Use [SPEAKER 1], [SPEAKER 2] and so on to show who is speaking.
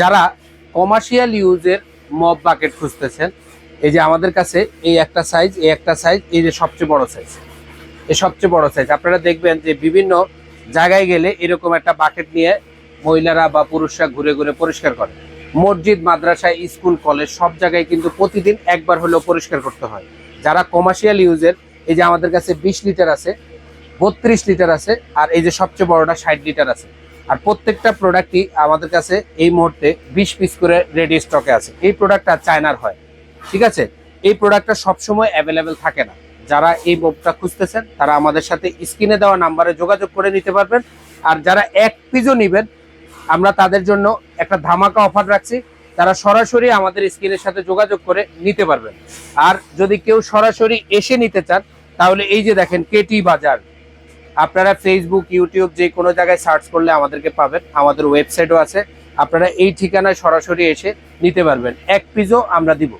[SPEAKER 1] যারা কমার্শিয়াল ইউজের mob bucket খুঁজতেছেন, এই যে আমাদের কাছে এই একটা সাইজ এই একটা সাইজ এই যে সবচেয়ে বড় সাইজ এই সবচেয়ে বড় সাইজ আপনারা দেখবেন যে বিভিন্ন জায়গায় গেলে এরকম একটা বাকেট নিয়ে মহিলারা বা পুরুষরা ঘুরে ঘুরে পরিষ্কার করে। মসজিদ, মাদ্রাসা, স্কুল, কলেজ, সব জায়গায় কিন্তু প্রতিদিন একবার হলেও পরিষ্কার করতে হয়। যারা কমার্শিয়াল ইউজের এই যে আমাদের কাছে বিশ লিটার আছে, বত্রিশ লিটার আছে, আর এই যে সবচেয়ে বড়টা ষাট লিটার আছে। আর প্রত্যেকটা প্রোডাক্টই আমাদের কাছে এই মুহূর্তে বিশ পিস করে রেডি স্টকে আছে। এই প্রোডাক্টটা চায়নার হয়। ঠিক আছে? এই প্রোডাক্টটা সবসময় অ্যাভেলেবেল থাকে না। যারা এই মোবটা খুঁজতেছেন, তারা আমাদের সাথে স্ক্রিনে দেওয়া নাম্বারে যোগাযোগ করে নিতে পারবেন। আর যারা এক পিজও নেবেন, আমরা তাদের জন্য একটা ধামাকা অফার রাখছি। তারা সরাসরি আমাদের স্ক্রিনের সাথে যোগাযোগ করে নিতে পারবেন। আর যদি কেউ সরাসরি এসে নিতে চান, তাহলে এই যে দেখেন কেটি বাজার আপনারা ফেসবুক ইউটিউব যে কোনো জায়গায় সার্চ করলে আমাদেরকে পাবেন। আমাদের ওয়েবসাইটও আছে। আপনারা এই ঠিকানায় সরাসরি এসে নিতে পারবেন। এক পিজও আমরা দিব।